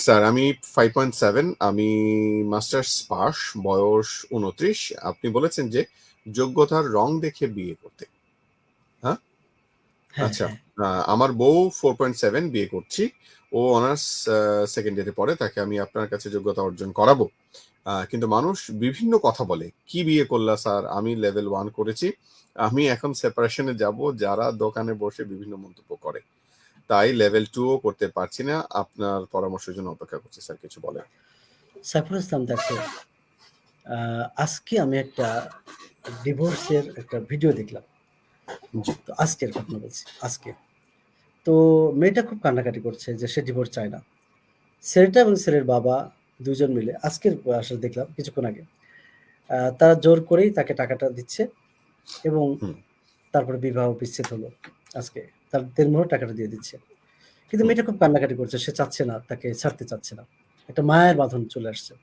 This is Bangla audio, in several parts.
স্যার আমি 5.7 আমি মাস্টার্স পাস, বয়স ২৯। আপনি বলেছেন যে যোগ্যতার রং দেখে বিয়ে করতে। হ্যাঁ? হ্যাঁ, আচ্ছা। হ্যাঁ। আমার বউ 4.7 বিয়ে করছি। ও অনার্স সেকেন্ড ইয়ারে পড়ে। তাকে আমি আপনার কাছে যোগ্যতা অর্জন করাবো। কিন্তু মানুষ বিভিন্ন কথা বলে। "কি বিয়ে করলা স্যার? আমি লেভেল 1 করেছি। আমি এখন সেপারেশনে যাব।" যারা দোকানে বসে বিভিন্ন মন্তব্য করে। তাই লেভেল 2 ও করতে পারছি না। আপনার পরামর্শের জন্য অপেক্ষা করছি স্যার কিছু বলেন। সাইফুল ইসলাম দেখো, আজকে আমি একটা ডিভোর্সের একটা ভিডিও দেখলাম। তো আজকের ঘটনা বলছি, আজকে। তো মেয়েটা খুব কান্নাকাটি করছে যে সে ডিভোর্স চায় না। ছেলেটা এবং ছেলের বাবা দুজন মিলে আজকের আসলে দেখলাম কিছুক্ষণ আগে। তারা জোর করেই তাকে টাকাটা দিচ্ছে এবং তারপরে বিবাহ বিচ্ছেদ হলো আজকে। তার দেড়মোহর টাকাটা দিয়ে দিচ্ছে। কিন্তু মেয়েটা খুব কান্নাকাটি করছে। সে চাচ্ছে না, তাকে ছাড়তে চাচ্ছে না। একটা মায়ের বাঁধন চলে আসছে।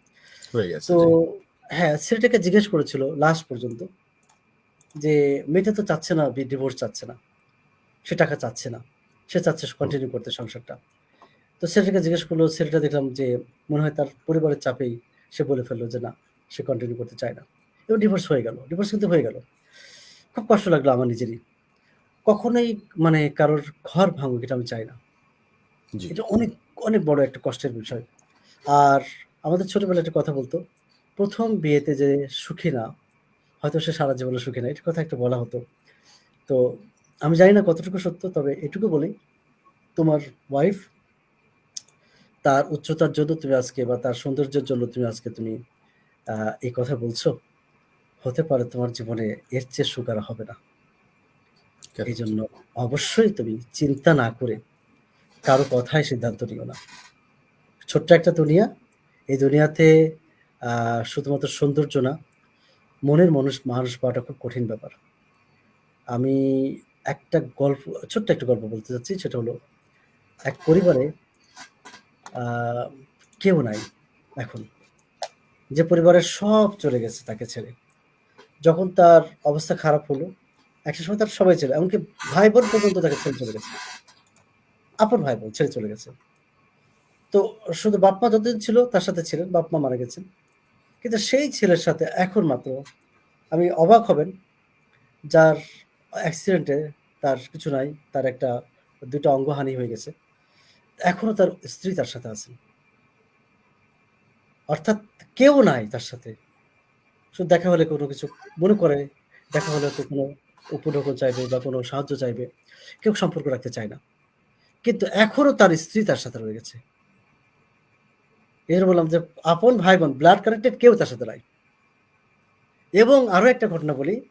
তো হ্যাঁ, ছেলেটাকে জিজ্ঞেস করেছিল লাস্ট পর্যন্ত যে মেয়েটা তো চাচ্ছে না ডিভোর্স চাচ্ছে না। সে টাকা চাচ্ছে না। সে চাচ্ছে কন্টিনিউ করতে সংসারটা। তো ছেলেটাকে জিজ্ঞেস করল, ছেলেটা দেখলাম যে মনে হয় তার পরিবারের চাপেই সে বলে ফেলল যে না, সে কন্টিনিউ করতে চায় না। এবং ডিভোর্স হয়ে গেল। ডিভোর্স কিন্তু হয়ে গেল। খুব কষ্ট লাগল আমার নিজেরই। কখনোই মানে কারোর ঘর ভাঙুক এটা আমি চাই না। এটা অনেক, অনেক বড় একটা কষ্টের বিষয়। আর আমাদের ছোটবেলায় একটা কথা বলতো, প্রথম বিয়েতে যে সুখী না, হয়তো সে সারা জীবনে সুখী না। এটার কথা একটু বলা হতো। তো আমি জানি না কতটুকু সত্য তবে এটুকু বলি, তোমার ওয়াইফ তার উচ্চতার জন্য তুমি আজকে বা তার সৌন্দর্যের জন্য তুমি আজকে তুমি এই কথা বলছো। হতে পারে তোমার জীবনে এর চেয়ে সুখ আর হবে না। কারেক্ট। এজন্য অবশ্যই তুমি চিন্তা না করে কারও কথায় সিদ্ধান্ত নিও না। ছোট্ট একটা দুনিয়া। এই দুনিয়াতে শুধুমাত্র সৌন্দর্য না, মনের মানুষ মানুষ পাওয়াটা খুব কঠিন ব্যাপার। আমি একটা গল্প ছোট্ট একটা গল্প বলতে চাচ্ছি। সেটা হলো এক পরিবারে কেউ নাই এখন। যে পরিবারের সব চলে গেছে তাকে ছেড়ে। যখন তার অবস্থা খারাপ হলো, একটা সময় তার সবাই ছেড়ে এমনকি ভাই-বোন পর্যন্ত তাকে ছেড়ে চলে গেছে। আপন ভাই-বোন ছেড়ে চলে গেছে। তো শুধু বাপ-মা যতদিন ছিল তার সাথে ছিলেন, বাপ-মা মারা গেছেন। কিন্তু সেই ছেলের সাথে এখন মাত্র আমি অবাক হবেন, যার অ্যাক্সিডেন্টে তার কিছু নাই। তার একটা ২ টা অঙ্গহানি হয়ে গেছে। এখনও তার স্ত্রী তার সাথে আছেন। অর্থাৎ কেউ নাই তার সাথে। শুধু দেখা হলে কোনো কিছু মনে করে, দেখা হলে তো কোনো উপঢৌকন চাইবে বা কোনো সাহায্য চাইবে। কেউ সম্পর্ক রাখতে চায় না। কিন্তু এখনও তার স্ত্রী তার সাথে রয়ে গেছে। এজন্য বললাম যে আপন ভাই-বোন ব্লাড কানেক্টেড কেউ তার সাথে নাই। এবং আরও একটা ঘটনা বলি।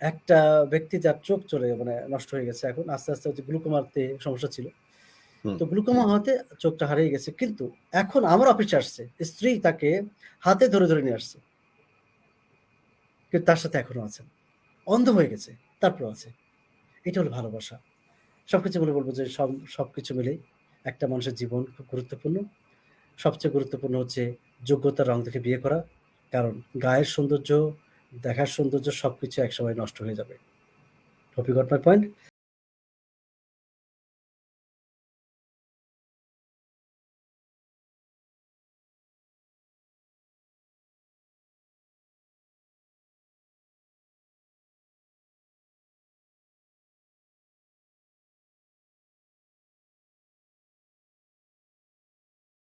একটা ব্যক্তি যার চোখ চলে মানে নষ্ট হয়ে গেছে এখন। আস্তে, আস্তে হচ্ছে গ্লুকোমাতে সমস্যা ছিল। তো গ্লুকোমা হওয়াতে চোখটা হারিয়ে গেছে। কিন্তু এখন আমার অফিসে আসছে। স্ত্রী তাকে হাতে ধরে, ধরে নিয়ে আসছে। কিন্তু তার সাথে এখনও আছেন। অন্ধ হয়ে গেছে, তারপর আছে। এটা হলো ভালোবাসা। সবকিছু বলে বলব যে সব সব কিছু মিলেই একটা মানুষের জীবন খুব গুরুত্বপূর্ণ। সবচেয়ে গুরুত্বপূর্ণ হচ্ছে যোগ্যতার রং দেখে বিয়ে করা। কারণ গায়ের সৌন্দর্য, দেখার সৌন্দর্য সব সবকিছু একসময় নষ্ট হয়ে যাবে। Hope I got my point?